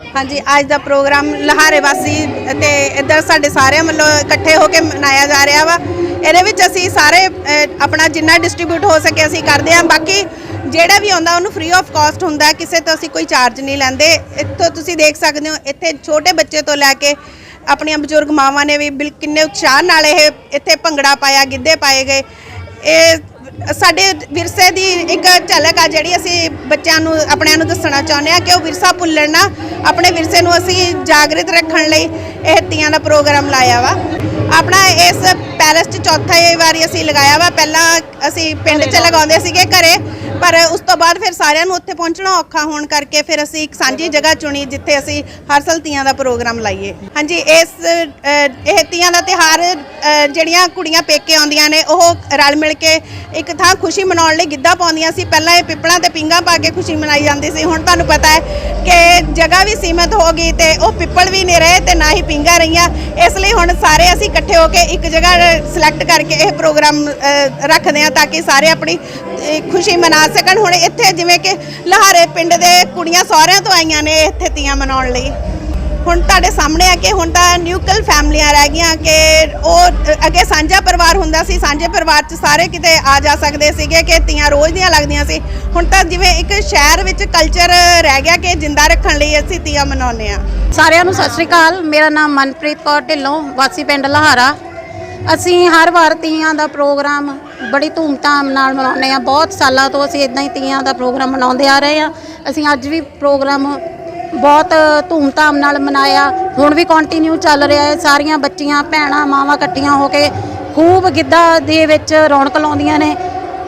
ਹਾਂਜੀ, ਅੱਜ ਦਾ ਪ੍ਰੋਗਰਾਮ ਲਹਾਰੇ ਵਾਸੀ ਤੇ ਇੱਧਰ ਸਾਡੇ ਸਾਰਿਆਂ ਵੱਲੋਂ ਇਕੱਠੇ ਹੋ ਕੇ ਮਨਾਇਆ ਜਾ ਰਿਹਾ ਵਾ। ਇਹਦੇ ਵਿੱਚ ਅਸੀਂ ਸਾਰੇ ਆਪਣਾ ਜਿੰਨਾ ਡਿਸਟ੍ਰੀਬਿਊਟ ਹੋ ਸਕੇ ਅਸੀਂ ਕਰਦੇ ਹਾਂ। ਬਾਕੀ ਜਿਹੜਾ ਵੀ ਆਉਂਦਾ, ਉਹਨੂੰ ਫ੍ਰੀ ਆਫ ਕਾਸਟ ਹੁੰਦਾ। ਕਿਸੇ ਤੋਂ ਅਸੀਂ ਕੋਈ ਚਾਰਜ ਨਹੀਂ ਲੈਂਦੇ। ਇੱਥੋਂ ਤੁਸੀਂ ਦੇਖ ਸਕਦੇ ਹੋ, ਇੱਥੇ ਛੋਟੇ ਬੱਚੇ ਤੋਂ ਲੈ ਕੇ ਆਪਣੀਆਂ ਬਜ਼ੁਰਗ ਮਾਵਾਂ ਨੇ ਵੀ ਬਿਲ ਕਿੰਨੇ ਉਤਸ਼ਾਹ ਨਾਲ ਇਹ ਇੱਥੇ ਭੰਗੜਾ ਪਾਇਆ, ਗਿੱਧੇ ਪਾਏ ਗਏ। ਇਹ ਸਾਡੇ ਵਿਰਸੇ ਦੀ ਇੱਕ ਝਲਕ ਆ ਜਿਹੜੀ ਅਸੀਂ ਬੱਚਿਆਂ ਨੂੰ, ਆਪਣਿਆਂ ਨੂੰ ਦੱਸਣਾ ਚਾਹੁੰਦੇ ਆ ਕਿ ਉਹ ਵਿਰਸਾ ਭੁੱਲਣ ਨਾ, ਆਪਣੇ ਵਿਰਸੇ ਨੂੰ ਅਸੀਂ ਜਾਗਰਿਤ ਰੱਖਣ ਲਈ ਇਹ ਤੀਆਂ ਦਾ ਪ੍ਰੋਗਰਾਮ ਲਾਇਆ ਵਾ। ਆਪਣਾ ਇਸ ਪੈਲਸ 'ਚ ਚੌਥਾ ਇਹ ਵਾਰੀ ਅਸੀਂ ਲਗਾਇਆ ਵਾ। ਪਹਿਲਾਂ ਅਸੀਂ ਪਿੰਡ 'ਚ ਲਗਾਉਂਦੇ ਸੀਗੇ ਘਰੇ ਪਰ ਉਸ ਤੋਂ ਬਾਅਦ ਫਿਰ ਸਾਰਿਆਂ ਨੂੰ ਉੱਥੇ ਪਹੁੰਚਣਾ ਔਖਾ ਹੋਣ ਕਰਕੇ ਫਿਰ ਅਸੀਂ ਇੱਕ ਸਾਂਝੀ ਜਗ੍ਹਾ ਚੁਣੀ ਜਿੱਥੇ ਅਸੀਂ ਹਰ ਸਾਲ ਤੀਆਂ ਦਾ ਪ੍ਰੋਗਰਾਮ ਲਾਈਏ। ਹਾਂਜੀ ਇਸ ਅ, ਇਹ ਤੀਆਂ ਦਾ ਤਿਹਾਰ ਜਿਹੜੀਆਂ ਕੁੜੀਆਂ ਪੇਕੇ ਆਉਂਦੀਆਂ ਨੇ ਉਹ ਰਲ ਮਿਲ ਕੇ ਇੱਕ ਥਾਂ ਖੁਸ਼ੀ ਮਨਾਉਣ ਲਈ ਗਿੱਧਾ ਪਾਉਂਦੀਆਂ ਸੀ। ਪਹਿਲਾਂ ਇਹ ਪਿੱਪਲਾਂ ਤੇ ਪਿੰਗਾ ਪਾ ਕੇ ਖੁਸ਼ੀ ਮਨਾਈ ਜਾਂਦੀ ਸੀ। ਹੁਣ ਤੁਹਾਨੂੰ ਪਤਾ ਹੈ ਕਿ ਜਗ੍ਹਾ ਵੀ ਸੀਮਤ ਹੋ ਗਈ ਤੇ ਉਹ ਪਿੱਪਲ ਵੀ ਨਹੀਂ ਰਹੇ ਤੇ ਨਾ ਹੀ ਪਿੰਗਾ ਰਹੀਆਂ। ਇਸ ਲਈ ਹੁਣ ਸਾਰੇ ਅਸੀਂ ਇਕੱਠੇ ਹੋ ਕੇ ਇੱਕ ਜਗ੍ਹਾ ਸਿਲੈਕਟ ਕਰਕੇ ਇਹ ਪ੍ਰੋਗਰਾਮ ਰੱਖਦੇ ਹਾਂ ਤਾਂ ਕਿ ਸਾਰੇ ਆਪਣੀ ਖੁਸ਼ੀ ਮਨਾ ਸਕਣ। ਹੁਣ ਇੱਥੇ ਜਿਵੇਂ ਕਿ ਲਹਾਰੇ ਪਿੰਡ ਦੇ ਕੁੜੀਆਂ ਸਹੁਰਿਆਂ ਤੋਂ ਆਈਆਂ ਨੇ ਇੱਥੇ ਤੀਆਂ ਮਨਾਉਣ ਲਈ। ਹੁਣ ਤੁਹਾਡੇ ਸਾਹਮਣੇ ਆ ਕਿ ਹੁਣ ਤਾਂ ਨਿਊਕਲ ਫੈਮਲੀਆਂ ਰਹਿ ਗਈਆਂ ਕਿ ਉਹ, ਅੱਗੇ ਸਾਂਝਾ ਪਰਿਵਾਰ ਹੁੰਦਾ ਸੀ, ਸਾਂਝੇ ਪਰਿਵਾਰ 'ਚ ਸਾਰੇ ਕਿਤੇ ਆ ਜਾ ਸਕਦੇ ਸੀਗੇ ਕਿ ਤੀਆਂ ਰੋਜ਼ ਦੀਆਂ ਲੱਗਦੀਆਂ ਸੀ। ਹੁਣ ਤਾਂ ਜਿਵੇਂ ਇੱਕ ਸ਼ਹਿਰ ਵਿੱਚ ਕਲਚਰ ਰਹਿ ਗਿਆ ਕਿ ਜਿੰਦਾ ਰੱਖਣ ਲਈ ਅਸੀਂ ਤੀਆਂ ਮਨਾਉਂਦੇ ਆ ਸਾਰਿਆਂ ਨੂੰ ਸਤਿ ਸ਼੍ਰੀ ਅਕਾਲ, ਮੇਰਾ ਨਾਮ ਮਨਪ੍ਰੀਤ ਕੌਰ ਢਿੱਲੋਂ, ਵਾਸੀ ਪਿੰਡ ਲਹਾਰਾ। ਅਸੀਂ ਹਰ ਵਾਰ ਤੀਆਂ ਦਾ ਪ੍ਰੋਗਰਾਮ ਬੜੀ ਧੂਮਧਾਮ ਨਾਲ ਮਨਾਉਂਦੇ ਆ ਬਹੁਤ ਸਾਲਾਂ ਤੋਂ ਅਸੀਂ ਇਦਾਂ ਹੀ ਤੀਆਂ ਦਾ ਪ੍ਰੋਗਰਾਮ ਮਨਾਉਂਦੇ ਆ ਰਹੇ ਆ ਅਸੀਂ ਅੱਜ ਵੀ ਪ੍ਰੋਗਰਾਮ ਬਹੁਤ ਧੂਮਧਾਮ ਨਾਲ ਮਨਾਇਆ। ਹੁਣ ਵੀ ਕੰਟੀਨਿਊ ਚੱਲ ਰਿਹਾ ਹੈ। ਸਾਰੀਆਂ ਬੱਚੀਆਂ, ਭੈਣਾਂ, ਮਾਵਾਂ ਇਕੱਠੀਆਂ ਹੋ ਕੇ ਖੂਬ ਗਿੱਧਾ ਦੇ ਵਿੱਚ ਰੌਣਕ ਲਾਉਂਦੀਆਂ ਨੇ।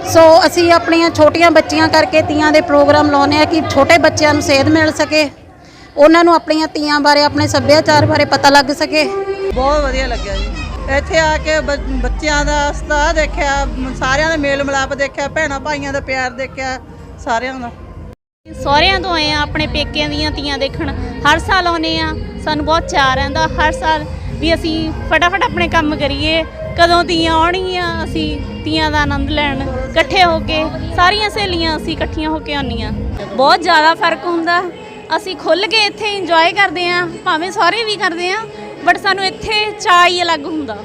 ਸੋ ਅਸੀਂ ਆਪਣੀਆਂ ਛੋਟੀਆਂ ਬੱਚੀਆਂ ਕਰਕੇ ਤੀਆਂ ਦੇ ਪ੍ਰੋਗਰਾਮ ਲਾਉਂਦੇ ਆ ਕਿ ਛੋਟੇ ਬੱਚਿਆਂ ਨੂੰ ਸੇਧ ਮਿਲ ਸਕੇ। ਉਹਨਾਂ ਨੂੰ ਆਪਣੀਆਂ ਤੀਆਂ ਬਾਰੇ, ਆਪਣੇ ਸੱਭਿਆਚਾਰ ਬਾਰੇ ਪਤਾ ਲੱਗ ਸਕੇ। ਬਹੁਤ ਵਧੀਆ ਲੱਗਿਆ ਜੀ। ਇੱਥੇ ਆ ਕੇ ਬ- ਬੱਚਿਆਂ ਦਾ ਉਤਸ਼ਾਹ ਦੇਖਿਆ, ਸਾਰਿਆਂ ਦਾ ਮੇਲ ਮਿਲਾਪ ਦੇਖਿਆ ਭੈਣਾਂ ਭਾਈਆਂ ਦਾ ਪਿਆਰ ਦੇਖਿਆ, ਸਾਰਿਆਂ ਦਾ। ਸਹੁਰਿਆਂ ਤੋਂ ਆਏ ਆ, ਆਪਣੇ ਪੇਕਿਆਂ ਦੀਆਂ ਤੀਆਂ ਦੇਖਣ। ਹਰ ਸਾਲ ਆਉਨੇ ਆ, ਸਾਨੂੰ ਬਹੁਤ ਚਾਅ ਰਹਿੰਦਾ, ਹਰ ਸਾਲ ਵੀ ਅਸੀਂ ਫਟਾਫਟ ਆਪਣੇ ਕੰਮ ਕਰੀਏ। ਕਦੋਂ ਤੀਆਂ ਆਉਣਗੀਆਂ, ਅਸੀਂ ਤੀਆਂ ਦਾ ਆਨੰਦ ਲੈਣ। ਇਕੱਠੇ ਹੋ ਕੇ, ਸਾਰੀਆਂ ਸਹੇਲੀਆਂ ਅਸੀਂ ਇਕੱਠੀਆਂ ਹੋ ਕੇ ਆਉਂਦੀਆਂ। ਬਹੁਤ ਜ਼ਿਆਦਾ ਫ਼ਰਕ ਹੁੰਦਾ। ਅਸੀਂ ਖੁੱਲ ਕੇ ਇੱਥੇ ਇੰਜੋਏ ਕਰਦੇ ਆ, ਭਾਵੇਂ ਸਹੁਰੇ ਵੀ ਕਰਦੇ ਆ ਬਟ ਸਾਨੂੰ ਇੱਥੇ ਚਾਅ ਹੀ ਅਲੱਗ ਹੁੰਦਾ।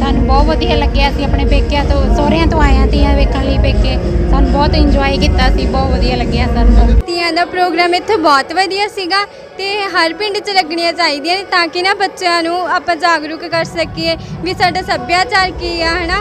ਸਾਨੂੰ ਬਹੁਤ ਵਧੀਆ ਲੱਗਿਆ ਅਸੀਂ ਆਪਣੇ ਪੇਕਿਆਂ ਤੋਂ, ਸਹੁਰਿਆਂ ਤੋਂ ਆਏ ਹਾਂ ਤੀਆਂ ਵੇਖਣ ਲਈ ਪੇਕੇ। ਸਾਨੂੰ ਬਹੁਤ ਇੰਜੋਏ ਕੀਤਾ ਸੀ, ਬਹੁਤ ਵਧੀਆ ਲੱਗਿਆ ਸਾਨੂੰ। ਤੀਆਂ ਦਾ ਪ੍ਰੋਗਰਾਮ ਇੱਥੇ ਬਹੁਤ ਵਧੀਆ ਸੀਗਾ ਤੇ ਹਰ ਪਿੰਡ 'ਚ ਲੱਗਣੀਆਂ ਚਾਹੀਦੀਆਂ ਨੇ ਤਾਂ ਕਿ ਨਾ ਬੱਚਿਆਂ ਨੂੰ ਆਪਾਂ ਜਾਗਰੂਕ ਕਰ ਸਕੀਏ ਵੀ ਸਾਡਾ ਸੱਭਿਆਚਾਰ ਕੀ ਆ, ਹਨਾ?